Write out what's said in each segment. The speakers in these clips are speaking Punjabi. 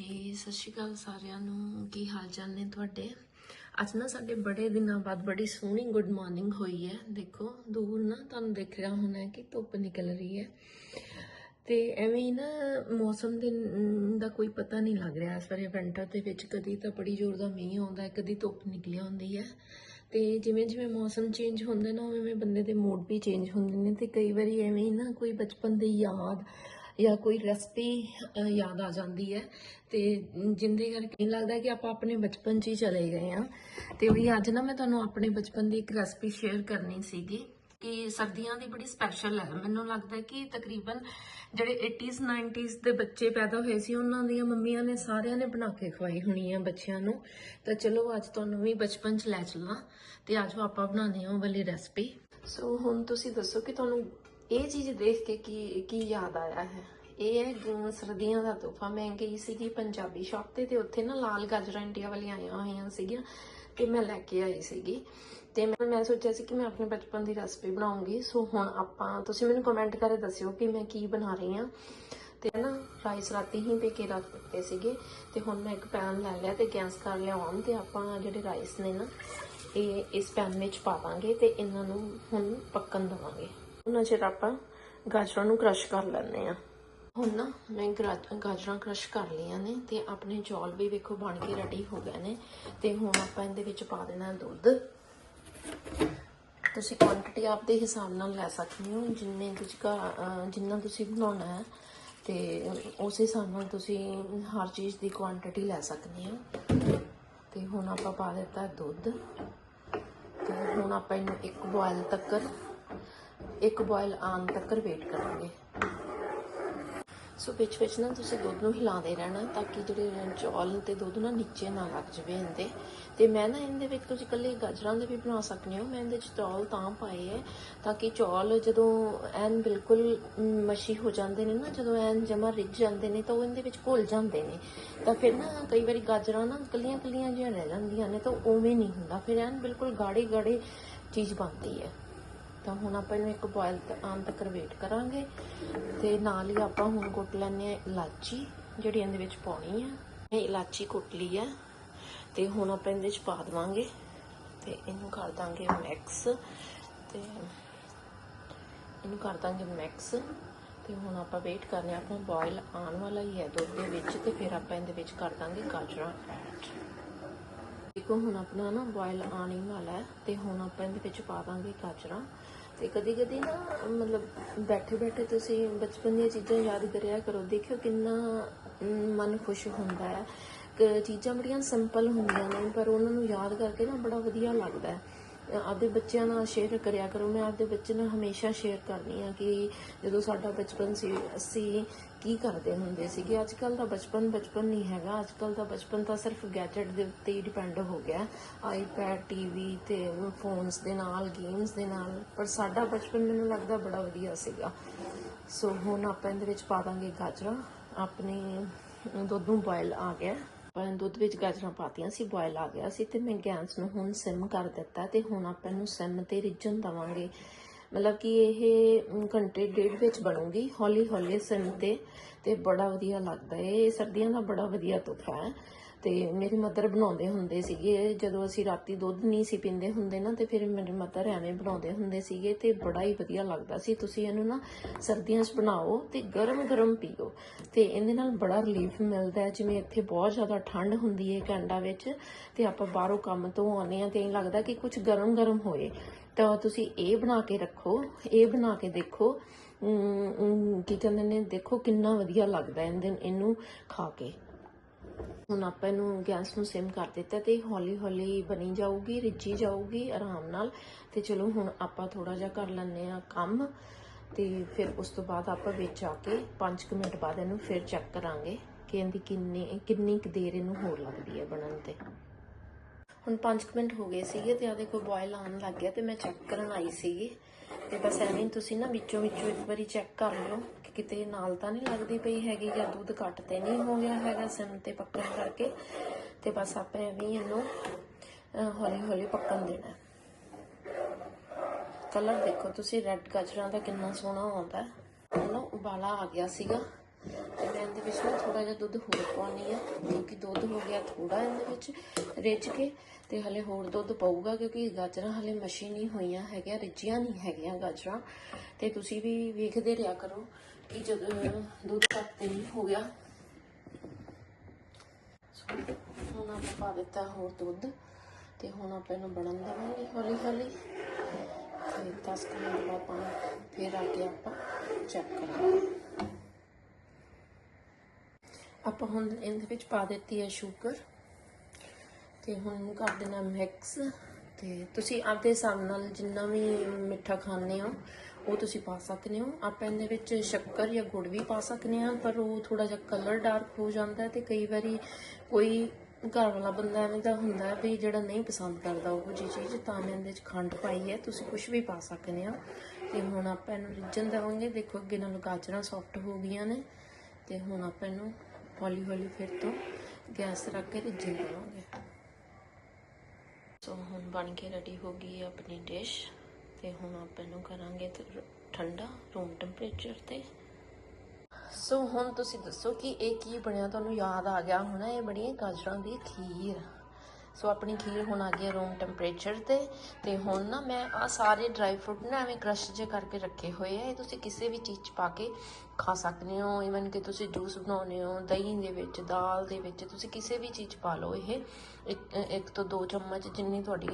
ਜੀ, ਸਤਿ ਸ਼੍ਰੀ ਅਕਾਲ ਸਾਰਿਆਂ ਨੂੰ। ਕੀ ਹਾਲ ਚਾਲ ਨੇ ਤੁਹਾਡੇ? ਅੱਜ ਨਾ ਸਾਡੇ ਬੜੇ ਦਿਨਾਂ ਬਾਅਦ ਬੜੀ ਸੋਹਣੀ ਗੁੱਡ ਮਾਰਨਿੰਗ ਹੋਈ ਹੈ। ਦੇਖੋ, ਦੂਰ ਨਾ ਤੁਹਾਨੂੰ ਦਿਖ ਰਿਹਾ ਹੋਣਾ ਕਿ ਧੁੱਪ ਨਿਕਲ ਰਹੀ ਹੈ। ਤੇ ਐਵੇਂ ਹੀ ਨਾ ਮੌਸਮ ਦੇ ਦਾ ਕੋਈ ਪਤਾ ਨਹੀਂ ਲੱਗ ਰਿਹਾ। ਇਸ ਵਾਰੀ ਵਿੰਟਰ ਦੇ ਵਿੱਚ ਕਦੀ ਤਾਂ ਬੜੀ ਜ਼ੋਰ ਦਾ ਮੀਂਹ ਆਉਂਦਾ ਹੈ, ਕਦੀ ਧੁੱਪ ਨਿਕਲੀ ਹੁੰਦੀ ਹੈ। ਤੇ ਜਿਵੇਂ ਜਿਵੇਂ ਮੌਸਮ ਚੇਂਜ ਹੁੰਦਾ ਨਾ, ਉਵੇਂ ਉਵੇਂ ਬੰਦੇ ਦੇ ਮੂਡ ਵੀ ਚੇਂਜ ਹੁੰਦੇ ਨੇ। ਤੇ ਕਈ ਵਾਰੀ ਐਵੇਂ ਹੀ ਨਾ ਕੋਈ ਬਚਪਨ ਦੀ ਯਾਦ ਜਾਂ ਕੋਈ ਰੈਸਪੀ ਯਾਦ ਆ ਜਾਂਦੀ ਹੈ। ਤੇ ਜਿੰਦੇ ਕਰਕੇ ਲੱਗਦਾ ਕਿ ਆਪਾਂ ਆਪਣੇ ਬਚਪਨ 'ਚ ਹੀ ਚਲੇ ਗਏ ਆ ਤੇ ਵੀ ਅੱਜ ਨਾ ਮੈਂ ਤੁਹਾਨੂੰ ਆਪਣੇ ਬਚਪਨ ਦੀ ਇੱਕ ਰੈਸਪੀ ਸ਼ੇਅਰ ਕਰਨੀ ਸੀਗੀ ਕਿ ਸਰਦੀਆਂ ਦੀ ਬੜੀ ਸਪੈਸ਼ਲ ਹੈ। ਮੈਨੂੰ ਲੱਗਦਾ ਕਿ ਤਕਰੀਬਨ ਜਿਹੜੇ 80s 90s ਦੇ ਬੱਚੇ ਪੈਦਾ ਹੋਏ ਸੀ, ਉਹਨਾਂ ਦੀਆਂ ਮੰਮੀਆਂ ਨੇ ਸਾਰਿਆਂ ਨੇ ਬਣਾ ਕੇ ਖਵਾਈ ਹੋਣੀ ਆ ਬੱਚਿਆਂ ਨੂੰ। ਤਾਂ ਚਲੋ ਅੱਜ ਤੁਹਾਨੂੰ ਵੀ ਬਚਪਨ 'ਚ ਲੈ ਚੱਲਾਂ। ਤੇ ਅੱਜ ਆਪਾਂ ਬਣਾਉਂਦੇ ਹਾਂ ਉਹ ਵਾਲੀ ਰੈਸਪੀ। ਸੋ ਹੁਣ ਤੁਸੀਂ ਦੱਸੋ ਕਿ ਤੁਹਾਨੂੰ ਇਹ ਚੀਜ਼ ਦੇਖ ਕੇ ਕੀ ਕੀ ਯਾਦ ਆਇਆ ਹੈ? ਇਹ ਹੈ ਗ- ਸਰਦੀਆਂ ਦਾ ਤੋਹਫਾ। ਮੈਂ ਗਈ ਸੀਗੀ ਪੰਜਾਬੀ ਸ਼ਾਪ ਤੇ ਤੇ ਉੱਥੇ ਨਾ ਲਾਲ ਗਾਜਰਾਂ ਇੰਡੀਆ ਵਾਲੀਆਂ ਆਈਆਂ ਹੋਈਆਂ ਸੀਗੀਆਂ ਤੇ ਮੈਂ ਲੈ ਕੇ ਆਈ ਸੀਗੀ। ਤੇ ਮੈਂ ਮੈਂ ਸੋਚਿਆ ਸੀ ਕਿ ਮੈਂ ਆਪਣੇ ਬਚਪਨ ਦੀ ਰੈਸਪੀ ਬਣਾਉਂਗੀ। ਸੋ ਹੁਣ ਆਪਾਂ, ਤੁਸੀਂ ਮੈਨੂੰ ਕਮੈਂਟ ਕਰੇ ਦੱਸਿਓ ਕਿ ਮੈਂ ਕੀ ਬਣਾ ਰਹੀ ਹਾਂ। ਤੇ ਨਾ ਰਾਈਸ ਰਾਤੀ ਹੀ ਦੇ ਕੇ ਰੱਖ ਦਿੱਤੇ ਸੀਗੇ। ਤੇ ਹੁਣ ਮੈਂ ਇੱਕ ਪੈਨ ਲੈ ਲਿਆ ਤੇ ਗੈਸ ਕਰ ਲਿਆ ਔਨ ਤੇ ਆਪਾਂ ਜਿਹੜੇ ਰਾਈਸ ਨੇ ਨਾ, ਇਹ ਇਸ ਪੈਨ ਵਿੱਚ ਪਾ ਦਾਂਗੇ ਤੇ ਇਹਨਾਂ ਨੂੰ ਹੁਣ ਪੱਕਣ ਦਵਾਂਗੇ। ਉਹਨਾਂ ਚਿਰ ਆਪਾਂ ਗਾਜਰਾਂ ਨੂੰ ਕ੍ਰਸ਼ ਕਰ ਲੈਂਦੇ ਆ ਹੁਣ ਨਾ ਮੈਂ ਗਰਾ- ਗਾਜਰਾਂ ਕ੍ਰਸ਼ ਕਰ ਲਈਆਂ ਨੇ ਤੇ ਆਪਣੇ ਚੌਲ ਵੀ ਵੇਖੋ ਬਣ ਕੇ ਰੈਡੀ ਹੋ ਗਏ ਨੇ ਤੇ ਹੁਣ ਆਪਾਂ ਇਹਦੇ ਵਿੱਚ ਪਾ ਦੇਣਾ ਦੁੱਧ। ਤੁਸੀਂ ਕੁਆਂਟੀਟੀ ਆਪਦੇ ਹਿਸਾਬ ਨਾਲ ਲੈ ਸਕਦੇ ਹੋ, ਜਿੰਨੇ ਤੁਸੀਂ ਘਰ- ਜਿੰਨਾ ਤੁਸੀਂ ਬਣਾਉਣਾ ਹੈ ਤੇ ਉਸ ਹਿਸਾਬ ਨਾਲ ਤੁਸੀਂ ਹਰ ਚੀਜ਼ ਦੀ ਕੁਆਂਟੀਟੀ ਲੈ ਸਕਦੇ ਹੋ। ਤੇ ਹੁਣ ਆਪਾਂ ਪਾ ਦਿੱਤਾ ਦੁੱਧ। ਤੇ ਹੁਣ ਆਪਾਂ ਇਹਨੂੰ ਇੱਕ ਬੋਇਲ ਤੱਕ ਇੱਕ ਬੋਇਲ ਆਉਣ ਤੱਕ ਵੇਟ ਕਰਾਂਗੇ। ਸੋ ਵਿੱਚ ਵਿੱਚ ਨਾ ਤੁਸੀਂ ਦੁੱਧ ਨੂੰ ਹਿਲਾਉਂਦੇ ਰਹਿਣਾ ਤਾਂ ਕਿ ਜਿਹੜੇ ਚੌਲ ਤੇ ਦੁੱਧ ਨਾ ਨੀਚੇ ਨਾ ਲੱਗ ਜਵੇ ਇਹਦੇ। ਤੇ ਮੈਂ ਨਾ ਇਹਦੇ ਵਿੱਚ ਤੁਸੀਂ ਇਕੱਲੇ ਗਾਜਰਾਂ ਦੇ ਵੀ ਬਣਾ ਸਕਦੇ ਹੋ। ਮੈਂ ਇਹਦੇ ਚ ਚੌਲ ਤਾਂ ਪਾਏ ਹੈ ਤਾਂ ਕਿ ਚੌਲ ਜਦੋਂ ਐਨ ਬਿਲਕੁਲ ਮ, ਮਸ਼ੀ ਹੋ ਜਾਂਦੇ ਨੇ ਨਾ ਜਦੋਂ ਐਨ ਜਮਾ ਰਿੱਝ ਜਾਂਦੇ ਨੇ ਤਾਂ ਉਹ ਇਹਦੇ ਵਿੱਚ ਘੁਲ ਜਾਂਦੇ ਨੇ। ਤਾਂ ਫਿਰ ਨਾ ਕਈ ਵਾਰੀ ਗਾਜਰਾਂ ਨਾ ਇਕੱਲੀਆਂ ਇਕੱਲੀਆਂ ਜਿਹੀਆਂ ਰਹਿ ਜਾਂਦੀਆਂ ਨੇ ਤਾਂ ਉਵੇਂ ਨਹੀਂ ਹੁੰਦਾ। ਫਿਰ ਐਨ ਬਿਲਕੁਲ ਗਾੜੇ ਗਾੜੇ ਚੀਜ਼ ਬਣਦੀ ਹੈ। ਤਾਂ ਹੁਣ ਆਪਾਂ ਇਹਨੂੰ ਇੱਕ ਬੋਇਲ ਆਉਣ ਤੱਕ ਵੇਟ ਕਰਾਂਗੇ ਤੇ ਨਾਲ ਹੀ ਆਪਾਂ ਹੁਣ ਕੁੱਟ ਲੈਣੇ ਆ ਇਲਾਚੀ, ਜਿਹੜੀ ਇਹਦੇ ਵਿੱਚ ਪਾਉਣੀ ਆ। ਇਹ ਇਲਾਚੀ ਕੁੱਟ ਲਈ ਆ ਤੇ ਹੁਣ ਆਪਾਂ ਇਹਦੇ ਵਿੱਚ ਪਾ ਦੇਵਾਂਗੇ ਤੇ ਇਹਨੂੰ ਕਰ ਦਾਂਗੇ ਮਿਕਸ ਤੇ ਇਹਨੂੰ ਕਰ ਦਾਂਗੇ ਮਿਕਸ ਤੇ ਹੁਣ ਆਪਾਂ ਵੇਟ ਕਰਨੇ ਆ, ਆਪਣਾ ਬੋਇਲ ਆਉਣ ਵਾਲਾ ਹੀ ਹੈ ਦੁੱਧ ਦੇ ਵਿੱਚ ਤੇ ਫਿਰ ਆਪਾਂ ਇਹਦੇ ਵਿੱਚ ਕਰ ਦਾਂਗੇ ਗਾਜਰਾਂ ਐਡ ਦੇਖੋ, ਹੁਣ ਆਪਣਾ ਨਾ ਬੋਇਲ ਆਉਣ ਹੀ ਵਾਲਾ ਹੈ ਤੇ ਹੁਣ ਆਪਾਂ ਇਹਦੇ ਵਿੱਚ ਪਾ ਦਾਂਗੇ ਗਾਜਰਾਂ। ਤੇ ਕਦੀ ਕਦੀ ਨਾ ਮਤਲਬ ਬੈਠੇ ਬੈਠੇ ਤੁਸੀਂ ਬਚਪਨ ਦੀਆਂ ਚੀਜ਼ਾਂ ਯਾਦ ਕਰਿਆ ਕਰੋ। ਦੇਖਿਓ ਕਿੰਨਾ ਮਨ ਖੁਸ਼ ਹੁੰਦਾ ਹੈ। ਕਿ ਚੀਜ਼ਾਂ ਬੜੀਆਂ ਸਿੰਪਲ ਹੁੰਦੀਆਂ ਨੇ, ਪਰ ਉਹਨਾਂ ਨੂੰ ਯਾਦ ਕਰਕੇ ਨਾ ਬੜਾ ਵਧੀਆ ਲੱਗਦਾ ਹੈ। ਆਪਦੇ ਬੱਚਿਆਂ ਨਾਲ ਸ਼ੇਅਰ ਕਰਿਆ ਕਰੋ। ਮੈਂ ਆਪਦੇ ਬੱਚੇ ਨਾਲ ਹਮੇਸ਼ਾ ਸ਼ੇਅਰ ਕਰਨੀ ਆ ਕਿ ਜਦੋਂ ਸਾਡਾ ਬਚਪਨ ਸੀ, ਅਸੀਂ ਕੀ ਕਰਦੇ ਹੁੰਦੇ ਸੀਗੇ। ਅੱਜ ਕੱਲ ਦਾ ਬਚਪਨ ਬਚਪਨ ਨਹੀਂ ਹੈਗਾ। ਅੱਜ ਕੱਲ ਦਾ ਬਚਪਨ ਤਾਂ ਸਿਰਫ ਗੈਜਟ ਦੇ ਉੱਤੇ ਹੀ ਡਿਪੈਂਡ ਹੋ ਗਿਆ। ਆਈਪੈਡ ਟੀਵੀ ਤੇ ਫੋਨਸ ਦੇ ਨਾਲ ਗੇਮਸ ਦੇ ਨਾਲ। ਪਰ ਸਾਡਾ ਬਚਪਨ ਮੈਨੂੰ ਲੱਗਦਾ ਬੜਾ ਵਧੀਆ ਸੀਗਾ। ਸੋ ਹੁਣ ਆਪਾਂ ਇਹਦੇ ਵਿੱਚ ਪਾ ਦਾਂਗੇ ਗਾਜਰਾਂ। ਆਪਣੇ ਦੁੱਧ ਨੂੰ ਬੋਇਲ ਆ ਗਿਆ। ਆਪਾਂ ਦੁੱਧ ਵਿੱਚ ਗਾਜਰਾਂ ਪਾਤੀਆਂ ਸੀ ਬੋਇਲ ਆ ਗਿਆ ਸੀ ਤੇ ਮੈਂ ਗੈਸ ਨੂੰ ਹੁਣ ਸਿਮ ਕਰ ਦਿੱਤਾ ਤੇ ਹੁਣ ਆਪਾਂ ਇਹਨੂੰ ਸਿਮ ਤੇ ਰਿੱਝਣ ਦਵਾਂਗੇ। ਮਤਲਬ ਕਿ ਇਹ ਘੰਟੇ ਡੇਢ ਵਿੱਚ ਬਣੂਗੀ ਹੌਲੀ ਹੌਲੀ ਸਿਮ ਤੇ ਤੇ ਬੜਾ ਵਧੀਆ ਲੱਗਦਾ ਹੈ ਇਹ ਸਰਦੀਆਂ ਦਾ ਬੜਾ ਵਧੀਆ ਤੋਹਫਾ ਹੈ। ਤੇ ਮੇਰੀ ਮਦਰ ਬਣਾਉਂਦੇ ਹੁੰਦੇ ਸੀਗੇ। ਜਦੋਂ ਅਸੀਂ ਰਾਤੀ ਦੁੱਧ ਨਹੀਂ ਸੀ ਪੀਂਦੇ ਹੁੰਦੇ ਨਾ, ਤੇ ਫਿਰ ਮੇਰੇ ਮਦਰ ਐਵੇਂ ਬਣਾਉਂਦੇ ਹੁੰਦੇ ਸੀਗੇ ਤੇ ਬੜਾ ਹੀ ਵਧੀਆ ਲੱਗਦਾ ਸੀ। ਤੁਸੀਂ ਇਹਨੂੰ ਨਾ ਸਰਦੀਆਂ 'ਚ ਬਣਾਓ ਤੇ ਗਰਮ ਗਰਮ ਪੀਓ ਤੇ ਇਹਦੇ ਨਾਲ ਬੜਾ ਰਿਲੀਫ ਮਿਲਦਾ ਹੈ। ਜਿਵੇਂ ਇੱਥੇ ਬਹੁਤ ਜ਼ਿਆਦਾ ਠੰਡ ਹੁੰਦੀ ਹੈ ਕੈਨੇਡਾ ਵਿੱਚ ਤੇ ਆਪਾਂ ਬਾਹਰੋਂ ਕੰਮ ਤੋਂ ਆਉਂਦੇ ਆ ਤੇ ਇਹ ਲੱਗਦਾ ਕਿ ਕੁਝ ਗਰਮ ਗਰਮ ਹੋਏ। ਤਾਂ ਤੁਸੀਂ ਇਹ ਬਣਾ ਕੇ ਰੱਖੋ, ਇਹ ਬਣਾ ਕੇ ਦੇਖੋ। ਕੀ ਕਹਿੰਦੇ ਨੇ, ਦੇਖੋ ਕਿੰਨਾ ਵਧੀਆ ਲੱਗਦਾ ਇਹਦੇ, ਇਹਨੂੰ ਖਾ ਕੇ। ਹੁਣ ਆਪਾਂ ਇਹਨੂੰ ਗੈਸ ਨੂੰ ਸਿਮ ਕਰ ਦਿੱਤਾ ਤੇ ਹੌਲੀ ਹੌਲੀ ਬਣੀ ਜਾਊਗੀ, ਰਿੱਝੀ ਜਾਊਗੀ ਆਰਾਮ ਨਾਲ। ਤੇ ਚਲੋ ਹੁਣ ਆਪਾਂ ਥੋੜਾ ਜਿਹਾ ਕਰ ਲੈਂਦੇ ਆ ਕੰਮ ਤੇ ਫਿਰ ਉਸ ਤੋਂ ਬਾਅਦ ਆਪਾਂ ਵਿੱਚ ਆ ਕੇ 5 ਮਿੰਟ ਬਾਅਦ ਇਹਨੂੰ ਫਿਰ ਚੈੱਕ ਕਰਾਂਗੇ ਕਿ ਇਹਦੀ ਕਿੰਨੀ ਕਿੰਨੀ ਕੁ ਦੇਰ ਇਹਨੂੰ ਹੋਰ ਲੱਗਦੀ ਹੈ ਬਣਨ ਤੇ। ਹੁਣ 5 ਮਿੰਟ ਹੋ ਗਏ ਸੀਗੇ ਤੇ ਆ ਦੇਖੋ ਬੋਇਲ ਆਉਣ ਲੱਗ ਗਿਆ ਤੇ ਮੈਂ ਚੈੱਕ ਕਰਨ ਆਈ ਸੀਗੀ। ਤੇ ਬਸ ਐਵੇਂ ਹੀ ਤੁਸੀਂ ਨਾ ਵਿੱਚੋਂ ਵਿੱਚੋਂ ਇੱਕ ਵਾਰੀ ਚੈੱਕ ਕਰ ਲਿਓ। ਕਿਤੇ ਨਾਲ ਤਾਂ ਨਹੀਂ ਲੱਗਦੀ ਪਈ ਹੈਗੀ ਜਾਂ ਦੁੱਧ ਘੱਟ ਤੇ ਨਹੀਂ ਹੋ ਗਿਆ ਹੈਗਾ ਸਿਮ ਤੇ ਪੱਕਣ ਕਰਕੇ ਤੇ ਬਸ ਆਪਾਂ ਐਵੇਂ ਇਹਨੂੰ ਹੌਲੀ ਹੌਲੀ ਪੱਕਣ ਦੇਣਾ। ਕਲਰ ਦੇਖੋ ਤੁਸੀਂ, ਰੈੱਡ ਗਾਜਰਾਂ ਦਾ ਕਿੰਨਾ ਸੋਹਣਾ ਆਉਂਦਾ। ਹੈ ਨਾ ਉਬਾਲਾ ਆ ਗਿਆ ਸੀਗਾ ਤੇ ਮੈਂ ਇਹਦੇ ਵਿੱਚ ਨਾ ਥੋੜਾ ਜਿਹਾ ਦੁੱਧ ਹੋਰ ਪਾਉਣੀ ਆ ਦੁੱਧ ਹੋ ਗਿਆ ਥੋੜਾ ਇਹਦੇ ਵਿੱਚ ਰਿੱਝ ਕੇ ਤੇ ਹਲੇ ਹੋਰ ਦੁੱਧ ਪਾਊਗਾ ਕਿਉਂਕਿ ਗਾਜਰਾਂ ਹਲੇ ਮਸ਼ੀ ਨਹੀਂ ਹੋਈਆਂ ਹੈਗੀਆਂ, ਰਿੱਝੀਆਂ ਨਹੀਂ ਹੈਗੀਆਂ ਗਾਜਰਾਂ। ਤੇ ਤੁਸੀਂ ਵੀ ਵੇਖਦੇ ਰਿਹਾ ਕਰੋ ਕਿ ਜਦੋਂ ਦੁੱਧ ਘੱਟ ਤੇ ਨਹੀਂ ਹੋ ਗਿਆ। ਹੁਣ ਆਪਾਂ ਪਾ ਦਿੱਤਾ ਹੋਰ ਦੁੱਧ ਤੇ ਹੁਣ ਆਪਾਂ ਇਹਨੂੰ ਬਣਨ ਦੇਵਾਂਗੇ ਹੌਲੀ ਹੌਲੀ ਤੇ 10 ਕੁ ਮਿੰਟ ਬਾਅਦ ਆਪਾਂ ਫੇਰ ਆ ਕੇ ਆਪਾਂ ਚੈੱਕ ਕਰਾਂਗੇ। ਆਪਾਂ ਹੁਣ ਇਹਦੇ ਵਿੱਚ ਪਾ ਦਿੱਤੀ ਹੈ ਸ਼ੂਗਰ ਤੇ ਹੁਣ ਇਹਨੂੰ ਕਰ ਦੇਣਾ ਮਿਕਸ ਤੇ ਤੁਸੀਂ ਆਪਦੇ ਹਿਸਾਬ ਨਾਲ ਜਿੰਨਾ ਵੀ ਮਿੱਠਾ ਖਾਂਦੇ ਹੋ, ਉਹ ਤੁਸੀਂ ਪਾ ਸਕਦੇ ਹੋ। ਆਪਾਂ ਇਹਦੇ ਵਿੱਚ ਸ਼ੱਕਰ ਜਾਂ ਗੁੜ ਵੀ ਪਾ ਸਕਦੇ ਹਾਂ, ਪਰ ਉਹ ਥੋੜਾ ਜਿਹਾ ਕਲਰ ਡਾਰਕ ਹੋ ਜਾਂਦਾ ਹੈ ਤੇ ਕਈ ਵਾਰੀ ਕੋਈ ਘਰ ਵਾਲਾ ਬੰਦਾ ਐਵੇਂ ਦਾ ਹੁੰਦਾ ਵੀ ਜਿਹੜਾ ਨਹੀਂ ਪਸੰਦ ਕਰਦਾ ਉਹ ਜੀ ਚੀਜ਼, ਤਾਂ ਮੈਂ ਇਹਦੇ ਵਿੱਚ ਖੰਡ ਪਾਈ ਹੈ। ਤੁਸੀਂ ਕੁਝ ਵੀ ਪਾ ਸਕਦੇ ਹੋ। ਤੇ ਹੁਣ ਆਪਾਂ ਇਹਨੂੰ ਰਿੱਝਣ ਦੇਵਾਂਗੇ। ਦੇਖੋ ਅੱਗੇ ਨਾਲ ਗਾਜਰਾਂ ਸੌਫਟ ਹੋ ਗਈਆਂ ਨੇ ਤੇ ਹੁਣ ਆਪਾਂ ਇਹਨੂੰ ਹੌਲੀ ਹੌਲੀ ਫਿਰ ਤੋਂ ਗੈਸ ਰੱਖ ਕੇ ਰਿੱਝਣ ਦੇਵਾਂਗੇ ਸੋ ਹੁਣ ਬਣ ਕੇ ਰੈਡੀ ਹੋ ਗਈ ਹੈ ਆਪਣੀ ਡਿਸ਼ ਤੇ ਹੁਣ ਆਪਾਂ ਇਹਨੂੰ ਕਰਾਂਗੇ ਠੰਡਾ ਰੂਮ ਟੈਂਪਰੇਚਰ ਤੇ। ਸੋ ਹੁਣ ਤੁਸੀਂ ਦੱਸੋ ਕਿ ਇਹ ਕੀ ਬਣਿਆ? ਤੁਹਾਨੂੰ ਯਾਦ ਆ ਗਿਆ ਹੋਣਾ, ਇਹ ਬਣੀ ਹੈ ਗਾਜਰਾਂ ਦੀ ਖੀਰ। ਸੋ ਆਪਣੀ ਖੀਰ ਹੁਣ ਆ ਗਈ ਹੈ ਰੂਮ ਟੈਂਪਰੇਚਰ ਤੇ ਤੇ ਹੁਣ ਨਾ ਮੈਂ ਆ ਸਾਰੇ ਡਰਾਈ ਫਰੂਟ ਨਾ ਐਵੇਂ ਕ੍ਰਸ਼ ਜੇ ਕਰਕੇ ਰੱਖੇ ਹੋਏ ਆ। ਇਹ ਤੁਸੀਂ ਕਿਸੇ ਵੀ ਚੀਜ਼ 'ਚ ਪਾ ਕੇ ਖਾ ਸਕਦੇ ਹੋ। ਇਵਨ ਕਿ ਤੁਸੀਂ ਜੂਸ ਬਣਾਉਨੇ ਹੋ, ਦਹੀਂ ਦੇ ਵਿੱਚ, ਦਾਲ ਦੇ ਵਿੱਚ, ਤੁਸੀਂ ਕਿਸੇ ਵੀ ਚੀਜ਼ 'ਚ ਪਾ ਲਓ। ਇਹ ਇੱਕ ਤੋਂ ਦੋ ਚਮਚ ਜਿੰਨੀ ਤੁਹਾਡੀ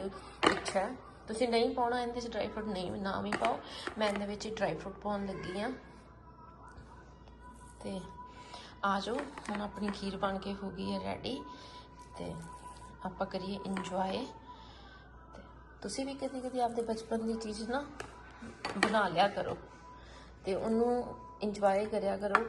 ਇੱਛਾ ਹੈ। ਤੁਸੀਂ ਨਹੀਂ ਪਾਉਣਾ, ਇਹਦੇ 'ਚ ਡਰਾਈ ਫਰੂਟ ਨਹੀਂ, ਨਾ ਵੀ ਪਾਓ। ਮੈਂ ਇਹਦੇ ਵਿੱਚ ਡਰਾਈ ਫਰੂਟ ਪਾਉਣ ਲੱਗੀ ਆ ਤੇ ਆ ਜਾਓ, ਹੁਣ ਆਪਣੀ ਖੀਰ ਬਣ ਕੇ ਹੋ ਗਈ ਹੈ ਰੈਡੀ ਤੇ ਆਪਾਂ ਕਰੀਏ ਇੰਜੋਏ ਤੇ ਤੁਸੀਂ ਵੀ ਕਦੀ ਕਦੀ ਆਪਦੇ ਬਚਪਨ ਦੀ ਚੀਜ਼ ਨਾ ਬਣਾ ਲਿਆ ਕਰੋ। ਤੇ ਉਹਨੂੰ ਇੰਜੋਏ ਕਰਿਆ ਕਰੋ।